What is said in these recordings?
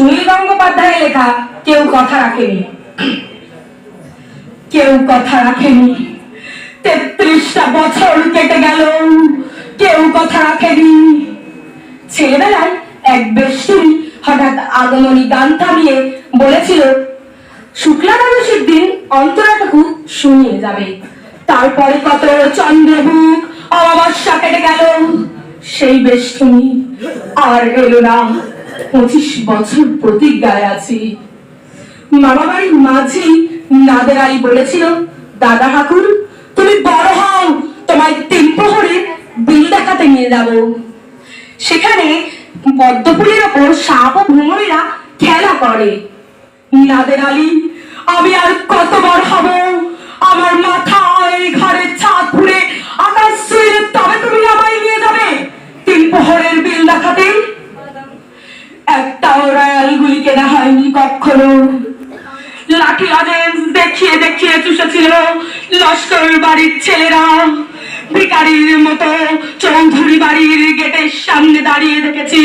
সুনীল গঙ্গোপাধ্যায় লেখা কেউ কথা রাখেনি। কেউ কথা রাখেনি। তেত্রিশটা বছর কেটে গেল, কেউ কথা রাখেনি। ছেলেবেলায় এক বেষ্টনী হঠাৎ আগমনী গান থামিয়ে বলেছিল শুক্লা দ্বাদশীর দিন অন্তরাটুকু শুনিয়ে যাবে। তারপরে কত চন্দ্রবুক অমাবস্যা কেটে গেল। সেই বেষ্টনী আর এলো না। পঁচিশ বছর প্রতিজ্ঞায় আছি। মামা বাড়ির মাঝি নাদের আলী বলেছিল, দাদা ঠাকুর, তুমি বড় হও, তোমায় তিন প্রহরে বিল দেখাতে নিয়ে যাব। সেখানে পদ্মফুলের ওপর সাপ ও ভ্রমণীরা খেলা করে। নাদের আলী, আমি আর কত বড় হব? আমার মাথায় ঘরের ছাদ ফুড়ে আকাশ তবে তুমি আমায় নিয়ে যাবে। তিন প্রহরের বিল দেখাতে একটাও রয়্যাল গুলি কেনা হয়নি কখনো। লাঠি লজেন্স দেখিয়ে দেখিয়ে চুষেছিল লস্কর বাড়ির ছেলেরা। ভিকারির মতো চৌধুরী বাড়ির গেটের সামনে দাঁড়িয়ে দেখেছি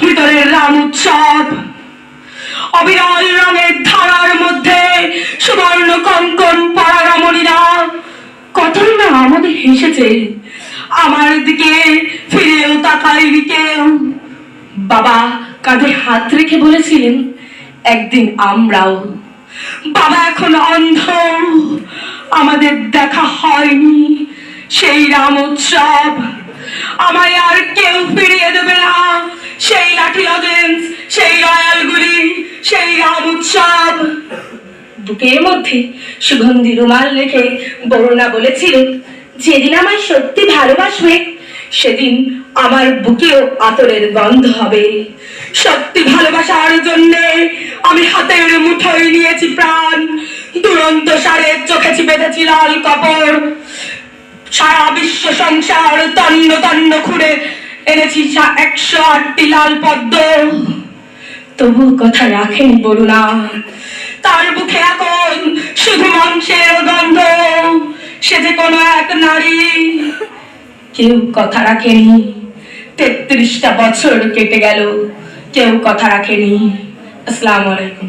ভিতরের রাম উৎসব। অবিরল রঙের ধারার মধ্যে সুবর্ণ কঙ্কন পরা রমণীরা কতই না আমাদের হেসেছে। আমার দিকে ফিরেও তাকায়নি কেউ। বাবা কাঁধে হাত রেখে বলেছিলেন, একদিন আমরাও বাবা এখন অন্ধ আমাদের দেখা হয়নি সেই রাম উৎসব। আমায় আর কেউ ফিরিয়ে দেবে না সেই লাঠি লজেন্স সেই রয়্যালগুলি সেই রাম উৎসব। বুকের মধ্যে সুগন্ধি রুমাল রেখে বরুণা বলেছিল, যেদিন আমায় সত্যি ভালোবাসবে, সেদিন আমার বুকেও আতরের গন্ধ হবে। সত্যি ভালোবাসার জন্য আমি হাতের মুঠোয় নিয়েছি প্রাণ। দুরন্ত সারের চোখে বেঁধেছি লাল কাপড় সারা বিশ্ব সংসার তন্ন তন্ন খুঁড়ে এনেছি একশো আটটি লাল পদ্ম। তবু কথা রাখেনি বরুণা তার বুকে এখন শুধু মাংসের গন্ধ। সে যে কোনো এক নারী, কেউ কথা রাখেনি। তেত্রিশটা বছর কেটে গেল। কেউ কথা রাখেনি। আসসালামু আলাইকুম।